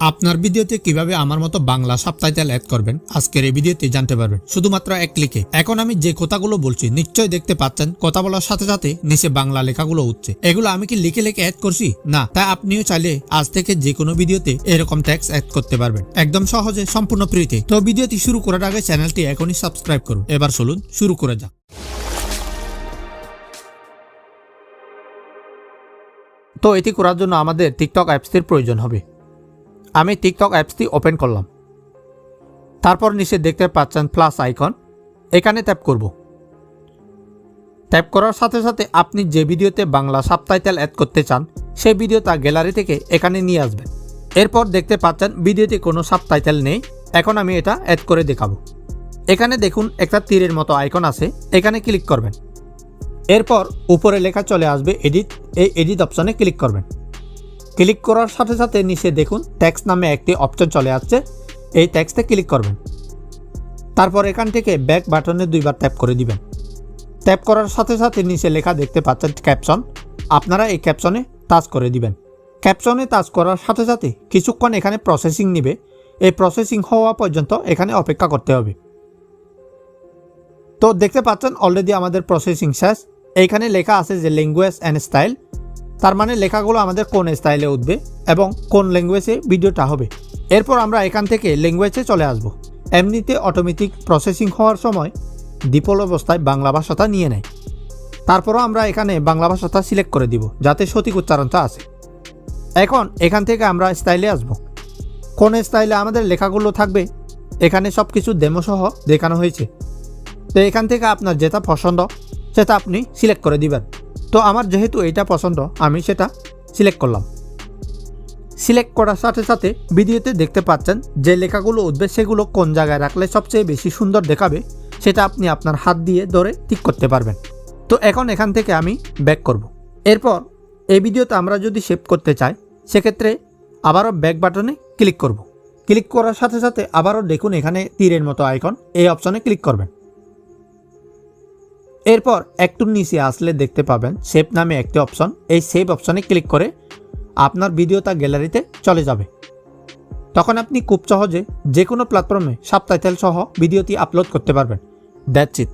আপনার ভিডিওতে কীভাবে আমার মতো বাংলা সাবটাইটেল অ্যাড করবেন? আজকের এই ভিডিওতে জানতে পারবেন। শুধুমাত্র এক ক্লিকে এখন আমি যে কথাগুলো বলছি, নিশ্চয়ই দেখতে পাচ্ছেন, কথা বলার সাথে সাথে নিচে বাংলা লেখাগুলো উঠছে। এগুলো আমি কি লিখে লিখে অ্যাড করছি? না তাই আপনিও চাইলে আজ থেকে যে কোনো ভিডিওতে এরকম ট্যাক্স অ্যাড করতে পারবেন। একদম সহজে, সম্পূর্ণ ফ্রিতে তো ভিডিওটি শুরু করার আগে চ্যানেলটি এখনই সাবস্ক্রাইব করুন। এবার চলুন শুরু করে যাক। তো এটি করার জন্য আমাদের টিকটক অ্যাপসটির প্রয়োজন হবে। আমি টিকটক অ্যাপসটি ওপেন করলাম। তারপর নিচে দেখতে পাচ্ছেন প্লাস আইকন এখানে ট্যাপ করব। ট্যাপ করার সাথে সাথে আপনি যে ভিডিওতে বাংলা সাবটাইটেল অ্যাড করতে চান, সেই ভিডিওটা গ্যালারি থেকে এখানে নিয়ে আসবেন। এরপর দেখতে পাচ্ছেন ভিডিওতে কোনো সাবটাইটেল নেই। এখন আমি এটা অ্যাড করে দেখাবো। এখানে দেখুন একটা তীরের মতো আইকন আছে। এখানে ক্লিক করবেন। এরপর উপরে লেখা চলে আসবে এডিট এই এডিট অপশনে ক্লিক করবেন। ক্লিক করার সাথে সাথে নিচে দেখুন ট্যাক্স নামে একটি অপশন চলে আসছে। এই ট্যাক্সতে ক্লিক করবেন। তারপর এখান থেকে ব্যাক বাটনে দুইবার ট্যাপ করে দিবেন। ট্যাপ করার সাথে সাথে নিচে লেখা দেখতে পাচ্ছেন ক্যাপশন আপনারা এই ক্যাপশনে টাচ করে দিবেন। ক্যাপশনে টাচ করার সাথে সাথে কিছুক্ষণ এখানে প্রসেসিং নেবে। এই প্রসেসিং হওয়া পর্যন্ত এখানে অপেক্ষা করতে হবে। তো দেখতে পাচ্ছেন অলরেডি আমাদের প্রসেসিং শেষ। এইখানে লেখা আছে যে ল্যাঙ্গুয়েজ অ্যান্ড স্টাইল তার মানে লেখাগুলো আমাদের কোন স্টাইলে উঠবে এবং কোন ল্যাঙ্গুয়েজে ভিডিওটা হবে। এরপর আমরা এখান থেকে ল্যাঙ্গুয়েজে চলে আসব। এমনিতে অটোমেটিক প্রসেসিং হওয়ার সময় ডিপল অবস্থায় বাংলা ভাষাটা নিয়ে নেয়। তারপরও আমরা এখানে বাংলা ভাষাটা সিলেক্ট করে দিব, যাতে সঠিক উচ্চারণটা আসে। এখন এখান থেকে আমরা স্টাইলে আসব। কোন স্টাইলে আমাদের লেখাগুলো থাকবে, এখানে সব কিছু ডেমোসহ দেখানো হয়েছে। তো এখান থেকে আপনার যেটা পছন্দ, সেটা আপনি সিলেক্ট করে দিবেন। তো আমার যেহেতু এটা পছন্দ, আমি সেটা সিলেক্ট করলাম সিলেক্ট করার সাথে সাথে ভিডিওতে দেখতে পাচ্ছেন যে লেখাগুলো উঠবে, সেগুলো কোন জায়গায় রাখলে সবচেয়ে বেশি সুন্দর দেখাবে, সেটা আপনি আপনার হাত দিয়ে ধরে ঠিক করতে পারবেন তো এখন এখান থেকে আমি ব্যাক করব। এরপর এই ভিডিওতে আমরা যদি সেভ করতে চাই, সেক্ষেত্রে আবারও ব্যাক বাটনে ক্লিক করব। ক্লিক করার সাথে সাথে আবারও দেখুন এখানে তীরের মতো আইকন এই অপশনে ক্লিক করবেন এরপর একটু নিচে আসলে দেখতে পাবেন সেভ নামে একটি অপশন এই সেভ অপশনে ক্লিক করে আপনার ভিডিওটা গ্যালারিতে চলে যাবে। তখন আপনি খুব সহজে যে কোনো প্ল্যাটফর্মে সাবটাইটেল সহ ভিডিওটি আপলোড করতে পারবেন। That's it